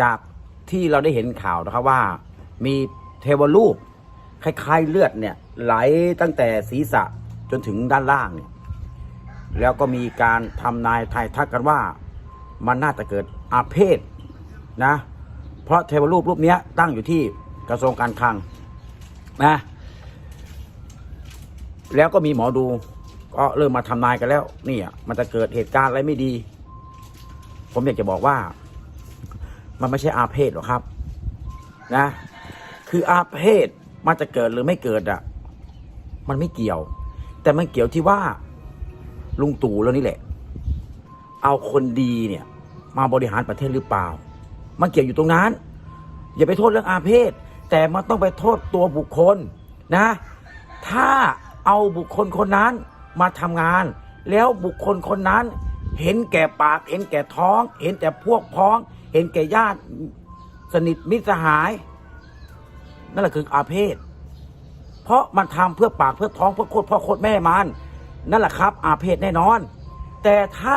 จากที่เราได้เห็นข่าวนะครับว่า มีเทวรูปคล้ายๆเลือดเนี่ย ไหลตั้งแต่ศีรษะจนถึงด้านล่างเนี่ยแล้วก็มีการทำนายทายทักกันว่า มันน่าจะเกิดอาเพศนะ เพราะเทวรูปรูปเนี้ยตั้งอยู่ที่กระทรวงการคลังนะแล้วก็มีหมอดูก็เริ่มมาทำนายกันแล้วนี่อะมันจะเกิดเหตุการณ์อะไรไม่ดี ผมอยากจะบอกว่า มันไม่ใช่อาเพศหรอกครับ นะ คืออาเพศมันจะเกิดหรือไม่เกิดอะ มันไม่เกี่ยว แต่มันเกี่ยวที่ว่า ลุงตู่แล้วนี่แหละ เอาคนดีเนี่ย มาบริหารประเทศหรือเปล่า มันเกี่ยวอยู่ตรงนั้น อย่าไปโทษเรื่องอาเพศ แต่มันต้องไปโทษตัวบุคคลนะ ถ้าเอาบุคคลคนนั้นมาทำงาน แล้วบุคคลคนนั้น เห็นแก่ปาก เห็นแก่ท้อง เห็นแต่พวกพ้อง เห็นแก่ญาติสนิทมิตรสหาย นั่นแหละคืออาเพศ เพราะมันทำเพื่อปากเพื่อท้องเพื่อโคตรพ่อโคตรแม่มัน นั่นแหละครับ อาเพศแน่นอน แต่ถ้า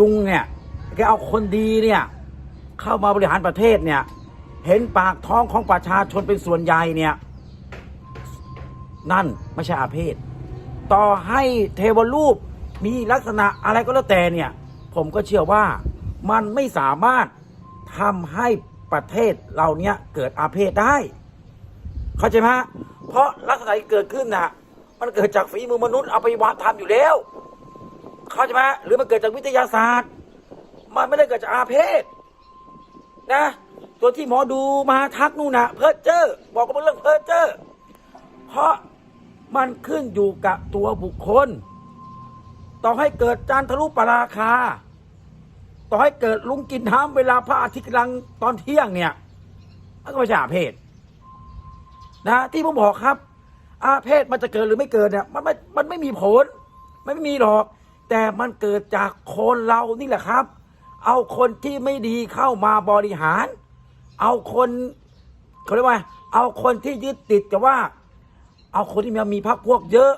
ลุงเนี่ยแกเอาคนดีเนี่ยเข้ามาบริหารประเทศเนี่ย เห็นปากท้องของประชาชนเป็นส่วนใหญ่เนี่ย นั่นไม่ใช่อาเพศ ต่อให้เทวรูปมีลักษณะอะไรก็แล้วแต่เนี่ย ผมก็เชื่อว่ามันไม่สามารถ ทำให้ประเทศเราเนี้ยเกิดอาเพศได้ เข้าใจไหมเพราะลักษณะที่เกิดขึ้นน่ะ มันเกิดจากฝีมือมนุษย์เอาไปวางทำอยู่แล้ว เข้าใจไหมหรือมันเกิดจากวิทยาศาสตร์ มันไม่ได้เกิดจากอาเพศนะ ตัวที่หมอดูมาทักนู่นนะเพ้อเจ้อบอกว่าเป็นเรื่องเพ้อเจ้อเพราะมันขึ้นอยู่กับตัวบุคคล ต่อให้เกิดจานทะลุปราคา ต่อให้เกิดลุงกินน้ำเวลาพระอาทิตย์กำลังตอนเที่ยงเนี่ยมันก็ไม่ใช่อาเพศนะที่ผมบอกครับ อาเพศมันจะเกิดหรือไม่เกิดเนี่ยมันไม่มันไม่มีผลมันไม่มีหรอก แต่มันเกิดจากคนเรานี่แหละครับ เอาคนที่ไม่ดีเข้ามาบริหาร เอาคนเขาเรียกว่า เอาคนที่ยึดติดกับว่า เอาคนที่มีมีพักพวกเยอะ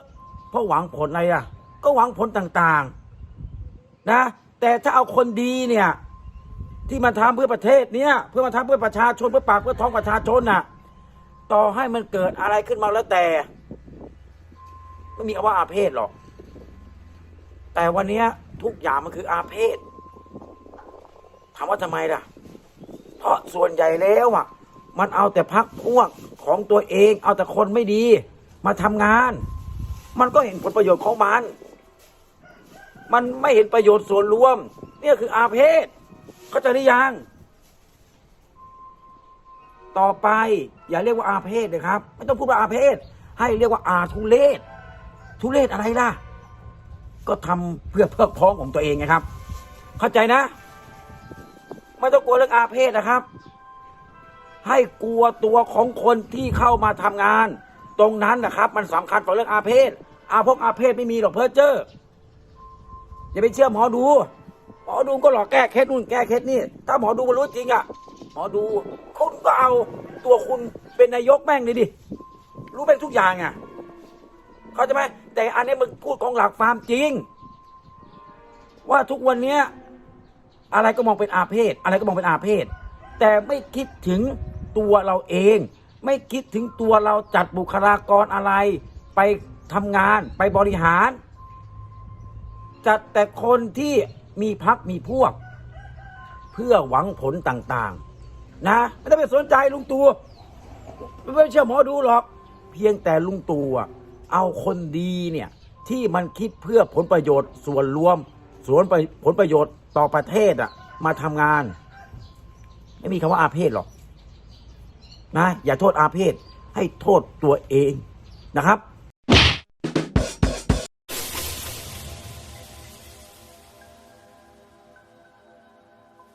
เพราะหวังผลอะไรอะ ก็หวังผลต่าง ๆ นะ แต่ถ้าเอาคนดีเนี่ย ที่มาทำเพื่อประเทศเนี่ย เพื่อมาทำเพื่อประชาชนเพื่อปากเพื่อท้องประชาชนน่ะ ต่อให้มันเกิดอะไรขึ้นมาแล้วแต่ไม่มีคำว่าอาเพศหรอก แต่วันเนี้ยทุกอย่างมันคืออาเพศถามว่าทำไมล่ะ เพราะส่วนใหญ่แล้วอะ มันเอาแต่พักพวกของตัวเอง เอาแต่คนไม่ดี มาทำงาน มันก็เห็นผลประโยชน์ของมัน มันไม่เห็นประโยชน์ส่วนรวม เนี่ยคืออาเพศเข้าใจหรือยัง ต่อไป อย่าเรียกว่าอาเพศเลยครับ ไม่ต้องพูดว่าอาเพศ ให้เรียกว่าอาทุเลศทุเลศอะไรล่ะ ก็ทำเพื่อเพิกพ้องของตัวเองไงครับ เข้าใจนะ ไม่ต้องกลัวเรื่องอาเพศนะครับ ให้กลัวตัวของคนที่เข้ามาทำงาน ตรงนั้นนะครับ มันสำคัญต่อเรื่องอาเพศอาพวกอาเพศไม่มีหรอกเพ้อเจ้อ อย่าไปเชื่อหมอดู หมอดูก็หลอกแก้เคสนู่นแก้เคสนี่ ถ้าหมอดูมันรู้จริงอะหมอดูคุณก็เอาตัวคุณเป็นนายกแม่งเลยดิ รู้แม่งทุกอย่างอะเขาใจไหมแต่อันนี้มึงพูดของหลักฟามจริง ว่าทุกวันเนี้ยอะไรก็มองเป็นอาเพศ อะไรก็มองเป็นอาเพศ แต่ไม่คิดถึงตัวเราเอง ไม่คิดถึงตัวเราจัดบุคลากรอะไร ไปทำงานไปบริหาร จัดแต่คนที่มีพักมีพวก เพื่อหวังผลต่างๆ นะ ไม่ต้องไปสนใจลุงตู่ไม่เชื่อหมอดูหรอก เพียงแต่ลุงตู่เอาคนดีเนี่ย ที่มันคิดเพื่อผลประโยชน์ส่วนรวมส่วนผลประโยชน์ต่อประเทศอะมาทำงาน ไม่มีคำว่าอาเพศหรอกนะ อย่าโทษอาเพศให้โทษตัวเองนะครับ